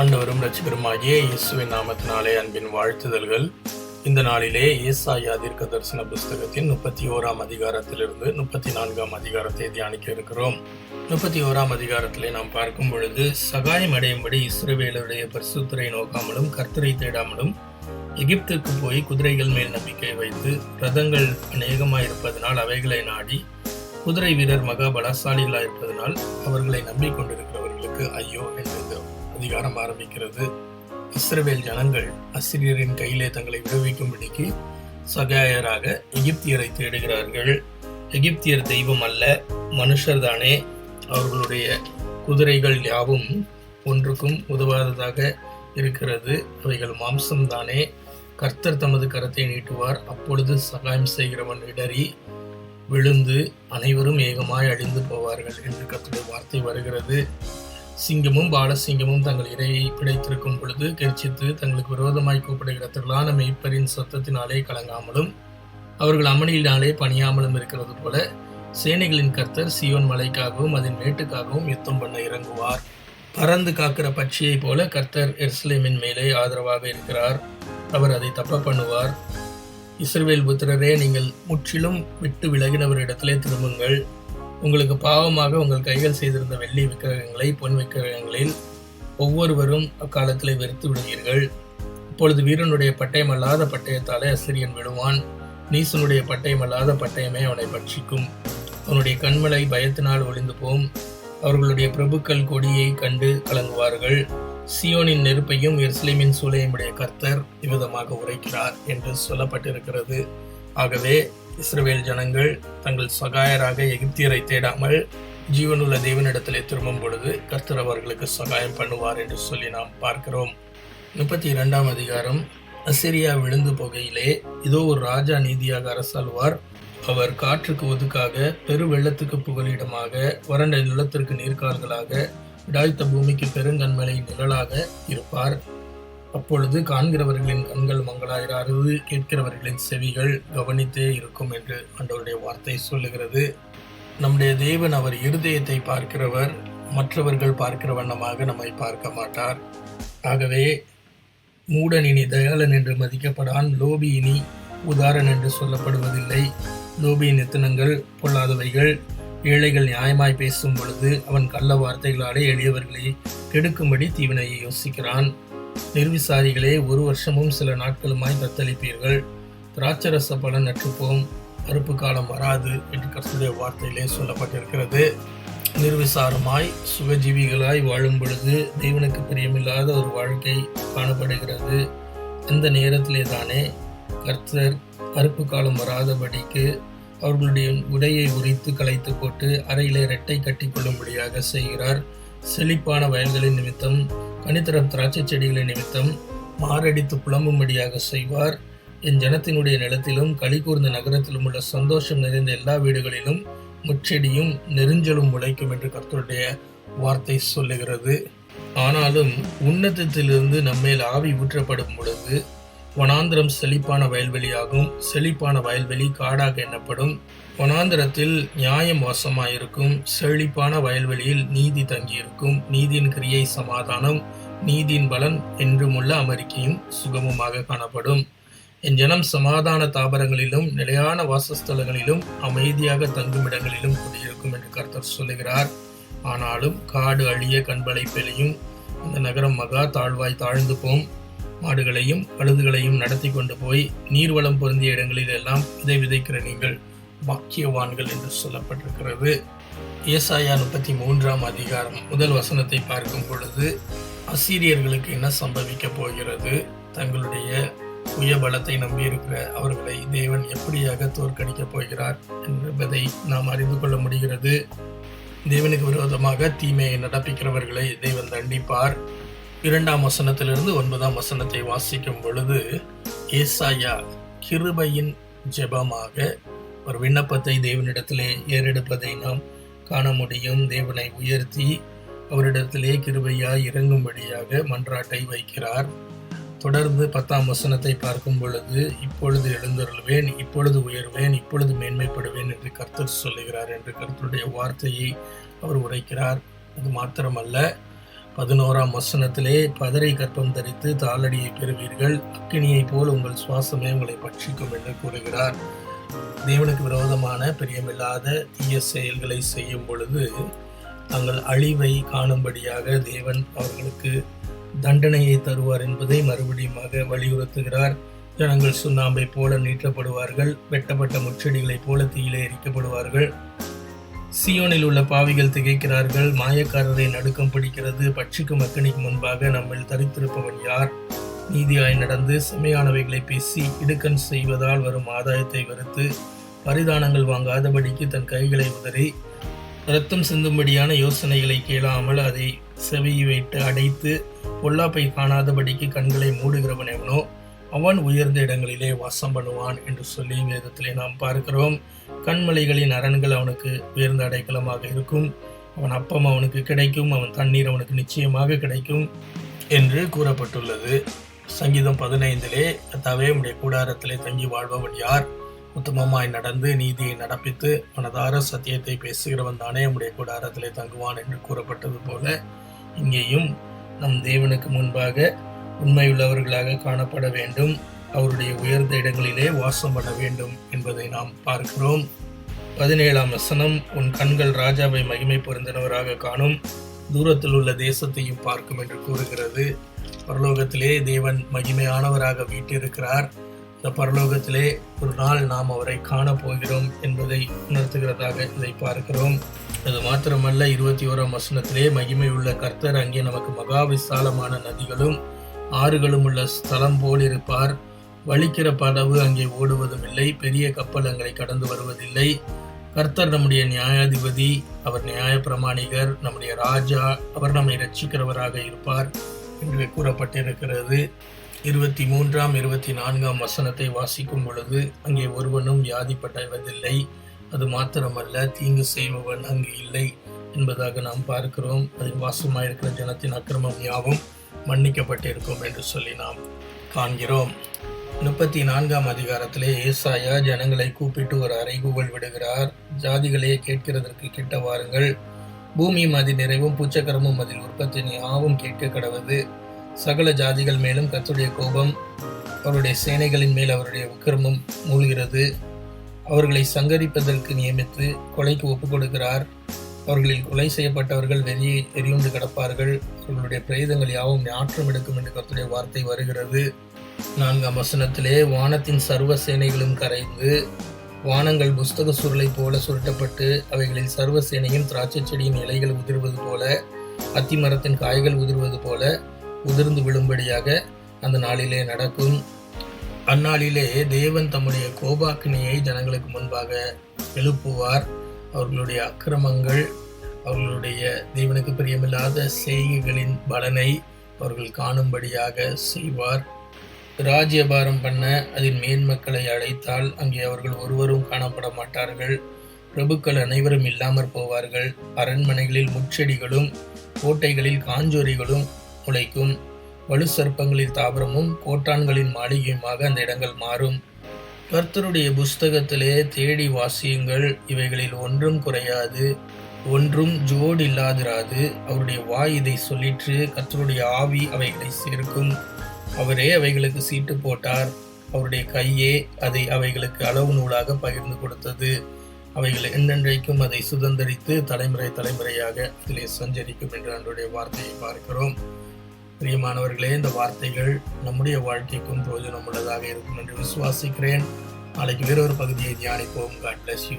ஆண்டவரும் ரட்சகருமாகிய இயேசுவின் நாமத்தினாலே அன்பின் வாழ்த்துதல்கள். இந்த நாளிலே ஏசாயா தீர்க்க தரிசன புஸ்தகத்தின் முப்பத்தி ஓராம் அதிகாரத்திலிருந்து முப்பத்தி நான்காம் அதிகாரத்தை தியானிக்க இருக்கிறோம். முப்பத்தி ஓராம் அதிகாரத்திலே நாம் பார்க்கும் பொழுது சகாயம் அடையும்படி இஸ்ரவேலருடைய பரிசுத்தரை நோக்காமலும் கர்த்தரை தேடாமலும் எகிப்துக்கு போய் குதிரைகள் மேல் நம்பிக்கை வைத்து ரதங்கள் அநேகமாயிருப்பதனால் அவைகளை நாடி குதிரை வீரர் மகா பலசாலிகளாயிருப்பதனால் அவர்களை நம்பிக்கொண்டிருக்கிறவர்களுக்கு ஐயோ என்று அதிகாரம் ஆரம்பிக்கிறது. இஸ்ரவேல் ஜனங்கள் அசிரியரின் கையிலே தங்களை விடுவிக்கும்படிக்கு சகாயராக எகிப்தியரை தேடுகிறார்கள். எகிப்தியர் தெய்வம் அல்ல மனுஷர்தானே அவர்களுடைய குதிரைகள் யாவும் ஒன்றுக்கும் உதவாததாக இருக்கிறது. அவைகள் மாம்சம்தானே கர்த்தர் தமது கரத்தை நீட்டுவார். அப்பொழுது சகாயம் செய்கிறவன் இடறி விழுந்து அனைவரும் ஏகமாய் அழிந்து போவார்கள் என்று கத்துடைய வார்த்தை வருகிறது. சிங்கமும் பாலசிங்கமும் தங்கள் இரையை பிடைத்திருக்கும் பொழுது கெர்ச்சித்து தங்களுக்கு விரோதமாய் கூப்பிடுகிற திரளான மெய்ப்பரின் சத்தத்தினாலே கலங்காமலும் அவர்கள் அமளியினாலே பணியாமலும் இருக்கிறது போல சேனைகளின் கர்த்தர் சியோன் மலைக்காகவும் அதன் மேட்டுக்காகவும் யுத்தம் பண்ண இறங்குவார். பறந்து காக்கிற பட்சியைப் போல கர்த்தர் எர்ஸ்லேமின் மேலே ஆதரவாக இருக்கிறார். அவர் அதை தப்ப பண்ணுவார். இஸ்ரேல் புத்திரரே நீங்கள் முற்றிலும் விட்டு விலகினவரிடத்திலே திரும்புங்கள். உங்களுக்கு பாவமாக உங்கள் கைகள் செய்திருந்த வெள்ளி விக்கிரகங்களை பொன் விக்கிரகங்களில் ஒவ்வொருவரும் அக்காலத்தில் வெறுத்து விடுவீர்கள். இப்பொழுது வீரனுடைய பட்டயம் அல்லாத பட்டயத்தாலே அசிரியன் விழுவான். நீசனுடைய பட்டயம் அல்லாத பட்டயமே அவனை பட்சிக்கும். அவனுடைய கண்மலை பயத்தினால் ஒளிந்து போம். அவர்களுடைய பிரபுக்கள் கொடியை கண்டு கலங்குவார்கள். சியோனின் நெருப்பையும் எருசலேமின் உடைய கர்த்தர் இவ்விதமாக உரைக்கிறார் என்று சொல்லப்பட்டிருக்கிறது. ஆகவே இஸ்ரவேல் ஜனங்கள் தங்கள் சகாயராக எகிப்தியரை தேடாமல் ஜீவனுள்ள தேவனிடத்திலே திரும்பும் பொழுது கர்த்தர் அவர்களுக்கு சகாயம் பண்ணுவார் என்று சொல்லி நாம் பார்க்கிறோம். முப்பத்தி இரண்டாம் அதிகாரம். அசிரியா விழுந்து போகையிலே இதோ ஒரு ராஜா நீதியாக அரசாழ்வார் அவர் காற்றுக்கு ஒதுக்காக பெரு வெள்ளத்துக்கு புகலிடமாக வறண்ட நிலத்திற்கு நீர்க்கால்களாக விடாய்த்த பூமிக்கு பெருங்கண்மலை நிழலாக இருப்பார். அப்பொழுது காண்கிறவர்களின் கண்கள் மங்களாயிராது கேட்கிறவர்களின் செவிகள் கவனித்தே இருக்கும் என்று அன்றவருடைய வார்த்தை சொல்லுகிறது. நம்முடைய தேவன் அவர் இருதயத்தை பார்க்கிறவர் மற்றவர்கள் பார்க்கிற வண்ணமாக நம்மை பார்க்க மாட்டார். ஆகவே மூடன் இனி தயாளன் என்று மதிக்கப்படான் லோபி இனி உதாரன் என்று சொல்லப்படுவதில்லை. லோபியின் எத்தனங்கள் பொல்லாதவைகள் ஏழைகள் நியாயமாய் பேசும் பொழுது அவன் கள்ள வார்த்தைகளாலே எளியவர்களை கெடுக்கும்படி தீவினையை யோசிக்கிறான். நிர்விசாரிகளே ஒரு வருஷமும் சில நாட்களுமாய் தத்தளிப்பீர்கள். திராட்சரச பலன் நற்றுப்போம் அறுப்பு காலம் வராது என்று கர்த்தருடைய வார்த்தையிலே சொல்லப்பட்டிருக்கிறது. நிர்விசாரமாய் சுகஜீவிகளாய் வாழும் பொழுது தேவனுக்கு பிரியமில்லாத ஒரு வாழ்க்கை காணப்படுகிறது. அந்த நேரத்திலே தானே கர்த்தர் அறுப்பு காலம் வராதபடிக்கு அவர்களுடைய உடையை உரித்து களைத்து போட்டு அறையிலே ரெட்டை கட்டி கொள்ளும்படியாக செய்கிறார். செழிப்பான வயல்களின் நிமித்தம் கனித்தரம் திராட்சை செடிகளின் நிமித்தம் மாரடித்து புலம்பும்படியாக செய்வார். என் ஜனத்தினுடைய நிலத்திலும் களி கூர்ந்த நகரத்திலும் உள்ள சந்தோஷம் நிறைந்த எல்லா வீடுகளிலும் முச்செடியும் நெருஞ்சலும் முளைக்கும் என்று கர்த்தருடைய வார்த்தை சொல்லுகிறது. ஆனாலும் உன்னதத்திலிருந்து நம்மேல் ஆவி ஊற்றப்படும் பொழுது வனாந்திரம் செழிப்பான வயல்வெளியாகும். செழிப்பான வயல்வெளி காடாக எண்ணப்படும். வனாந்திரத்தில் நியாயம் வாசமாயிருக்கும். செழிப்பான வயல்வெளியில் நீதி தங்கியிருக்கும். நீதியின் கிரியை சமாதானம் நீதியின் பலன் என்றுமுள்ள அமெரிக்கையும் சுகமுமாக காணப்படும். என் ஜனம் சமாதான தாபரங்களிலும் நிலையான வாசஸ்தலங்களிலும் அமைதியாக தங்கும் இடங்களிலும் குடியிருக்கும் என்று கர்த்தர் சொல்லுகிறார். ஆனாலும் காடு அழிய கண்பலை பெலியும் அந்த நகரம் மகா தாழ்வாய் தாழ்ந்து போம். மாடுகளையும் பழுதுகளையும் நடத்தி கொண்டு போய் நீர்வளம் பொருந்திய இடங்களில் எல்லாம் விதை விதைக்கிற நீங்கள் பாக்கியவான்கள் என்று சொல்லப்பட்டிருக்கிறது. ஏசாயா முப்பத்தி மூன்றாம் அதிகாரம் முதல் வசனத்தை பார்க்கும் பொழுது அசீரியர்களுக்கு என்ன சம்பவிக்க போகிறது? தங்களுடைய சுய பலத்தை நம்பியிருக்கிற அவர்களை தேவன் எப்படியாக தோற்கடிக்கப் போகிறார் என்பதை நாம் அறிந்து கொள்ள முடிகிறது. தேவனுக்கு விரோதமாக தீமையை நடப்பிக்கிறவர்களை தேவன் தண்டிப்பார். இரண்டாம் வசனத்திலிருந்து ஒன்பதாம் வசனத்தை வாசிக்கும் பொழுது ஏசாயா கிருபையின் ஜெபமாக ஒரு விண்ணப்பத்தை தேவனிடத்திலே ஏறெடுப்பதை நாம் காண முடியும். தேவனை உயர்த்தி அவரிடத்திலே கிருபையாய் இறங்கும்படியாக மன்றாட்டை வைக்கிறார். தொடர்ந்து பத்தாம் வசனத்தை பார்க்கும் பொழுது இப்பொழுது எழுந்தருள்வேன் இப்பொழுது உயர்வேன் இப்பொழுது மேன்மைப்படுவேன் என்று கர்த்தர் சொல்லுகிறார் என்று கர்த்தருடைய வார்த்தையை அவர் உரைக்கிறார். அது மாத்திரமல்ல பதினோராம் வசனத்திலே பதரை கற்பம் தரித்து தாளடியை பெறுவீர்கள். அக்கினியைப் போல் உங்கள் சுவாசமே உங்களை பட்சிக்கும் என்று கூறுகிறார். தேவனுக்கு விரோதமான பிரியமில்லாத தீய செயல்களை செய்யும் பொழுது தங்கள் அழிவை காணும்படியாக தேவன் அவர்களுக்கு தண்டனையை தருவார் என்பதை மறுபடியுமாக வலியுறுத்துகிறார். ஜனங்கள் சுண்ணாம்பை போல நீட்டப்படுவார்கள். வெட்டப்பட்ட முச்செடிகளைப் போல தீயிலே எரிக்கப்படுவார்கள். சியோனில் உள்ள பாவிகள் திகைக்கிறார்கள். மாயக்காரரை நடுக்கம் பிடிக்கிறது. பட்சிக்கும் அக்கனிக்கு முன்பாக நம்மில் தரித்திருப்பவன் யார்? நீதியாய் நடந்து செம்மையானவைகளை பேசி இடுக்கண் செய்வதால் வரும் ஆதாயத்தை வெறுத்து பரிதானங்கள் வாங்காதபடிக்கு தன் கைகளை உதறி ரத்தம் சிந்தும்படியான யோசனைகளை கேளாமல் அதை செவி வைத்து அடைத்து பொல்லாப்பை காணாதபடிக்கு கண்களை மூடுகிறவன் எவனோ? அவன் உயர்ந்த இடங்களிலே வாசம் பண்ணுவான் என்று சொல்லி வேதத்திலே நாம் பார்க்கிறோம். கண்மலைகளின் அரண்கள் அவனுக்கு உயர்ந்த அடைக்கலமாக இருக்கும். அவன் அப்பம் அவனுக்கு கிடைக்கும் அவன் தண்ணீர் அவனுக்கு நிச்சயமாக கிடைக்கும் என்று கூறப்பட்டுள்ளது. சங்கீதம் பதினைந்திலே கத்தாவே உடைய கூடாரத்திலே தங்கி வாழ்பவன் யார்? உத்தமமாய் நடந்து நீதியை நடப்பித்து மனதார சத்தியத்தை பேசுகிறவன் தானே உடைய கூடாரத்திலே தங்குவான் என்று கூறப்பட்டது போல இங்கேயும் நம் தேவனுக்கு முன்பாக உண்மையுள்ளவர்களாக காணப்பட வேண்டும். அவருடைய உயர்ந்த இடங்களிலே வாசம் பண்ண வேண்டும் என்பதை நாம் பார்க்கிறோம். பதினேழாம் வசனம் உன் கண்கள் ராஜாவை மகிமை பொருந்தினவராக காணும். தூரத்தில் உள்ள தேசத்தையும் பார்க்கும் என்று கூறுகிறது. பரலோகத்திலே தேவன் மகிமையானவராக வீட்டிருக்கிறார். இந்த பரலோகத்திலே ஒரு நாள் நாம் அவரை காணப் போகிறோம் என்பதை உணர்த்துகிறதாக இதை பார்க்கிறோம். அது மாத்திரமல்ல இருபத்தி ஓராம் வசனத்திலே மகிமை உள்ள கர்த்தர் அங்கே நமக்கு மகா விசாலமான நதிகளும் ஆறுகளும் உள்ள ஸ்தலம் போல் இருப்பார் வலிக்கிற படவு அங்கே ஓடுவதும் இல்லை பெரிய கப்பலங்களை கடந்து வருவதில்லை. கர்த்தர் நம்முடைய நியாயாதிபதி அவர் நியாய பிரமாணிகர் நம்முடைய ராஜா அவர் நம்மை ரட்சிக்கிறவராக இருப்பார் என்று கூறப்பட்டிருக்கிறது. இருபத்தி மூன்றாம் இருபத்தி நான்காம் வசனத்தை வாசிக்கும் பொழுது அங்கே ஒருவனும் வியாதிப்பட்டவதில்லை அது மாத்திரமல்ல தீங்கு செய்பவன் அங்கு இல்லை என்பதாக நாம் பார்க்கிறோம். அதில் வாசமாயிருக்கிற ஜனத்தின் அக்கிரமம் யாவும் மன்னிக்கப்பட்டிருக்கும் என்று சொல்லி நாம் காண்கிறோம். முப்பத்தி நான்காம் அதிகாரத்திலே ஏசாயா ஜனங்களை கூப்பிட்டு ஒரு அறைகூவல் விடுகிறார். ஜாதிகளே கேட்கிறதற்கு கிட்ட வாருங்கள். பூமியும் அதில் நிறைவும் பூச்சக்கரமும் அதில் உற்பத்தி ஆவும் கேட்க கடவுது. சகல ஜாதிகள் மேலும் கத்துடைய கோபம் அவருடைய சேனைகளின் மேல் அவருடைய விக்கிரமம் மூழ்கிறது. அவர்களை சங்கரிப்பதற்கு நியமித்து கொலைக்கு ஒப்புக் கொடுக்கிறார் அவர்களில் கொலை செய்யப்பட்டவர்கள் வெளியே எரியுண்டு கிடப்பார்கள். அவர்களுடைய பிரேதங்கள் யாவும் நாற்றம் எடுக்கும் என்று கருத்துடைய வார்த்தை வருகிறது. நான்காம் வசனத்திலே வானத்தின் சர்வ சேனைகளும் கரைந்து வானங்கள் புஸ்தக சுருளை போல சுருட்டப்பட்டு அவைகளில் சர்வ சேனையும் திராட்சை செடியின் இலைகள் உதிர்வது போல அத்தி மரத்தின் காய்கள் உதிர்வது போல உதிர்ந்து விழும்படியாக அந்த நாளிலே நடக்கும். அந்நாளிலே தேவன் தம்முடைய கோபாக்கினியை ஜனங்களுக்கு முன்பாக எழுப்புவார். அவர்களுடைய அக்கிரமங்கள் அவர்களுடைய தேவனுக்கு பிரியமில்லாத செய்கைகளின் பலனை அவர்கள் காணும்படியாக செய்வார். ராஜ்யபாரம் பண்ண அதன் மேன்மக்களை அழைத்தால் அங்கே அவர்கள் ஒருவரும் காணப்பட மாட்டார்கள். பிரபுக்கள் அனைவரும் இல்லாமற் போவார்கள். அரண்மனைகளில் முச்செடிகளும் கோட்டைகளில் காஞ்சோரிகளும் முளைக்கும். வலு சர்ப்பங்களின் தாவரமும் கோட்டான்களின் மாளிகையுமாக அந்த இடங்கள் மாறும். கர்த்தருடைய புஸ்தகத்திலே தேடி வாசியுங்கள். இவைகளில் ஒன்றும் குறையாது. ஒன்றும் ஜோடு இல்லாதிராது அவருடைய வாய் இதை சொல்லிற்று. கர்த்தருடைய ஆவி அவைகளை சேர்க்கும். அவரே அவைகளுக்கு சீட்டு போட்டார். அவருடைய கையே அதை அவைகளுக்கு அளவு நூலாக பகிர்ந்து கொடுத்தது. அவைகள் என்னென்றைக்கும் அதை சுதந்திரித்து தலைமுறை தலைமுறையாக அதிலே சஞ்சரிக்கும் என்று அன்றைய வார்த்தையை பார்க்கிறோம். பிரியமானவர்களே இந்த வார்த்தைகள் நம்முடைய வாழ்க்கைக்கும் பிரயோஜனம் உள்ளதாக இருக்கும் என்று விசுவாசிக்கிறேன். நாளைக்கு வேறொரு பகுதியை தியானிப்போம். God bless you